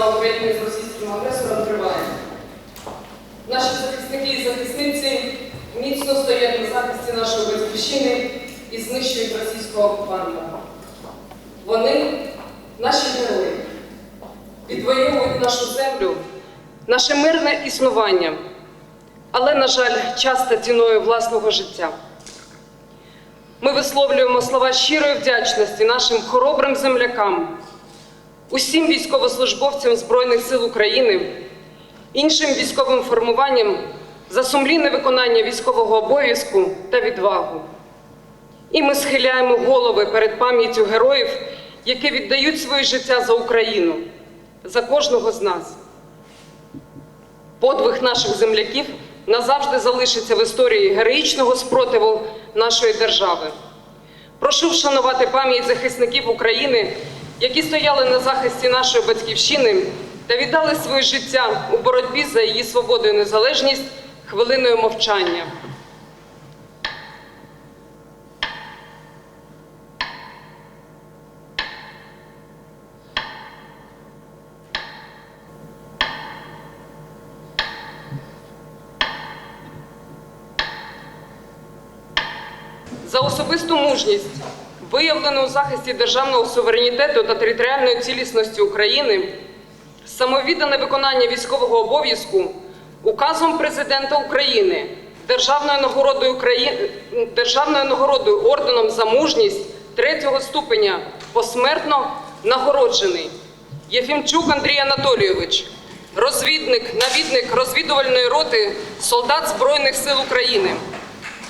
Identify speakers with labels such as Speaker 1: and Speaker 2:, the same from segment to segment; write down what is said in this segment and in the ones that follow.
Speaker 1: війна України з російським агресором триває. Наші захисники і захисниці міцно стоять на захисті нашої батьківщини і знищують російського окупанта. Вони наші герої, відвоюють нашу землю, наше мирне існування, але, на жаль, часто ціною власного життя. Ми висловлюємо слова щирої вдячності нашим хоробрим землякам, усім військовослужбовцям Збройних сил України, іншим військовим формуванням за сумлінне виконання військового обов'язку та відвагу. І ми схиляємо голови перед пам'яттю героїв, які віддають своє життя за Україну, за кожного з нас. Подвиг наших земляків назавжди залишиться в історії героїчного спротиву нашої держави. Прошу вшанувати пам'ять захисників України, які стояли на захисті нашої батьківщини та віддали своє життя у боротьбі за її свободу і незалежність хвилиною мовчання. За особисту мужність, виявлену у захисті державного суверенітету та територіальної цілісності України, самовіддане виконання військового обов'язку указом президента України, державною нагородою України, державною нагородою орденом за мужність третього ступеня посмертно нагороджений Єфімчук Андрій Анатолійович, розвідник, навідник розвідувальної роти солдат Збройних сил України.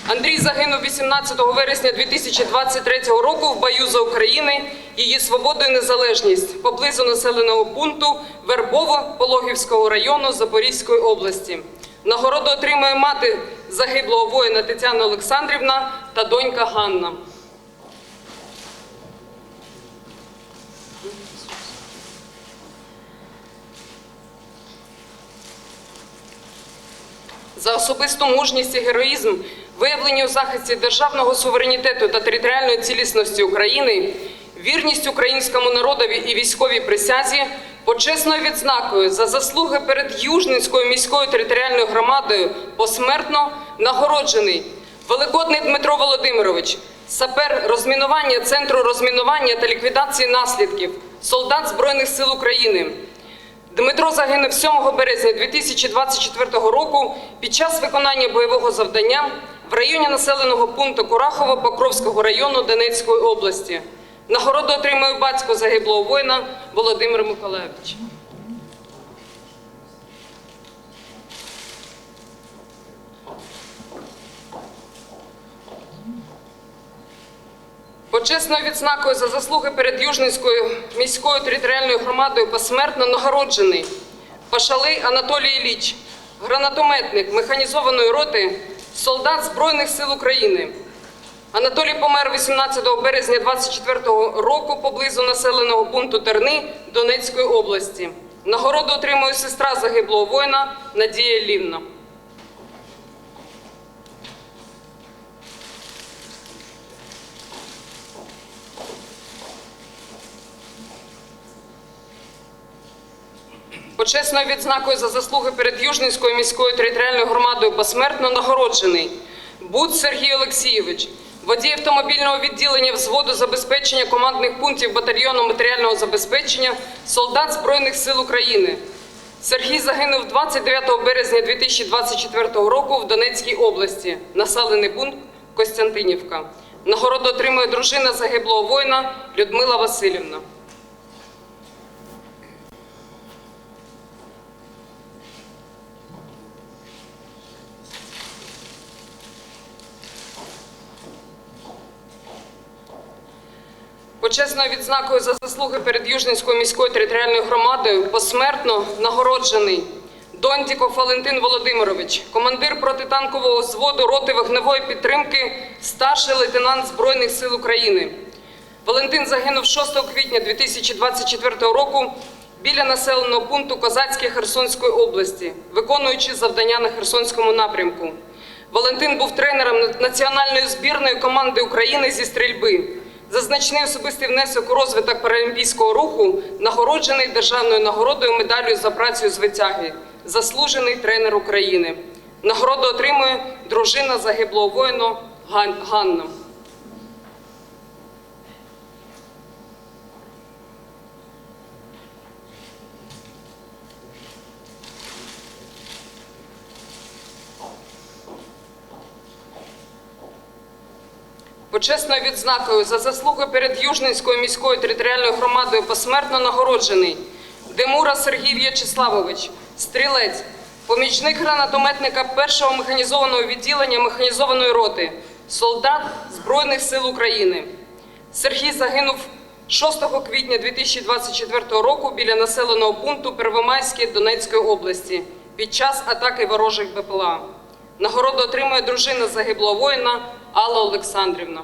Speaker 1: Андрій загинув 18 вересня 2023 року в бою за Україну, її свободу і незалежність поблизу населеного пункту Вербово-Пологівського району Запорізької області. Нагороду отримує мати загиблого воїна Тетяна Олександрівна та донька Ганна. за особисту мужність і героїзм, виявлені у захисті державного суверенітету та територіальної цілісності України, вірність українському народові і військовій присязі, почесною відзнакою за заслуги перед Южницькою міською територіальною громадою посмертно нагороджений Великодний Дмитро Володимирович, сапер розмінування Центру розмінування та ліквідації наслідків, солдат Збройних сил України. Дмитро загинув 7 березня 2024 року під час виконання бойового завдання в районі населеного пункту Курахово Покровського району Донецької області. Нагороду отримує батько загиблого воїна Володимир Миколаївич. Почесною відзнакою за заслуги перед Южницькою міською територіальною громадою посмертно нагороджений Пашалий Анатолій Ілліч, гранатометник механізованої роти, солдат Збройних сил України. Анатолій помер 18 березня 24 року поблизу населеного пункту Терни Донецької області. Нагороду отримує сестра загиблого воїна Надія Лівна. Почесною відзнакою за заслуги перед Южницькою міською територіальною громадою посмертно нагороджений Буд Сергій Олексійович, водій автомобільного відділення взводу забезпечення командних пунктів батальйону матеріального забезпечення, солдат Збройних сил України. Сергій загинув 29 березня 2024 року в Донецькій області, населений пункт Костянтинівка. Нагороду отримує дружина загиблого воїна Людмила Васильівна. Почесною відзнакою за заслуги перед Южницькою міською територіальною громадою посмертно нагороджений Дондіков Валентин Володимирович, командир протитанкового взводу роти вогневої підтримки, старший лейтенант Збройних сил України. Валентин загинув 6 квітня 2024 року біля населеного пункту Козацьке Херсонської області, виконуючи завдання на Херсонському напрямку. Валентин був тренером національної збірної команди України зі стрільби За значний особистий внесок у розвиток паралімпійського руху нагороджений державною нагородою медаллю за працю з витяги, заслужений тренер України. Нагороду отримує дружина загиблого воїна Ган- Ганна. Почесною відзнакою за заслуги перед Южненською міською територіальною громадою посмертно нагороджений Демура Сергій В'ячеславович, стрілець, помічник гранатометника першого механізованого відділення механізованої роти, солдат Збройних сил України. Сергій загинув 6 квітня 2024 року біля населеного пункту Первомайське Донецької області під час атаки ворожих БПЛА. Нагороду отримує дружина загиблого воїна Алла Олександрівна.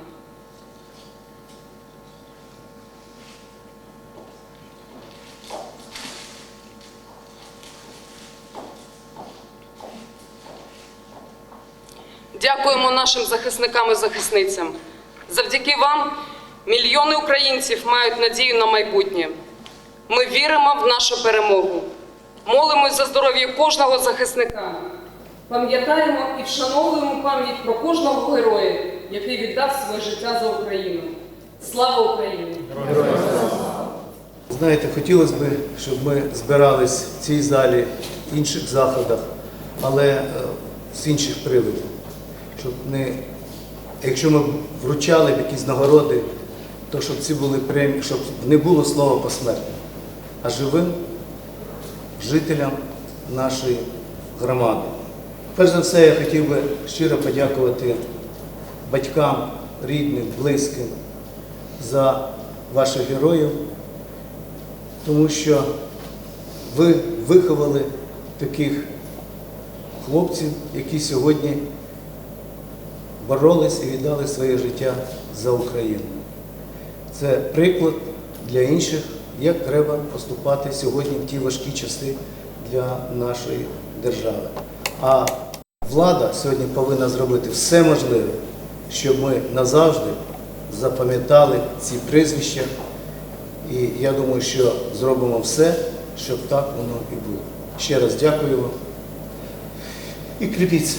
Speaker 1: Дякуємо нашим захисникам і захисницям. Завдяки вам мільйони українців мають надію на майбутнє. Ми віримо в нашу перемогу. Молимось за здоров'я кожного захисника. Пам'ятаємо і вшановуємо пам'ять про кожного героя, який віддав своє життя за Україну. Слава Україні!
Speaker 2: Знаєте, хотілося б, щоб ми збирались в цій залі, в інших заходах, але е, з інших приводів. Щоб не, якщо ми вручали б якісь нагороди, то щоб ці були премії, щоб не було слова посмертно, а живим жителям нашої громади. Перш за все, я хотів би щиро подякувати батькам, рідним, близьким за ваших героїв тому що ви виховали таких хлопців, які сьогодні боролись і віддали своє життя за Україну. Це приклад для інших, як треба поступати сьогодні в ті важкі часи для нашої держави. А влада сьогодні повинна зробити все можливе, щоб ми назавжди запам'ятали ці прізвища. І я думаю, що зробимо все, щоб так воно і було. Ще раз дякую вам і кріпіться.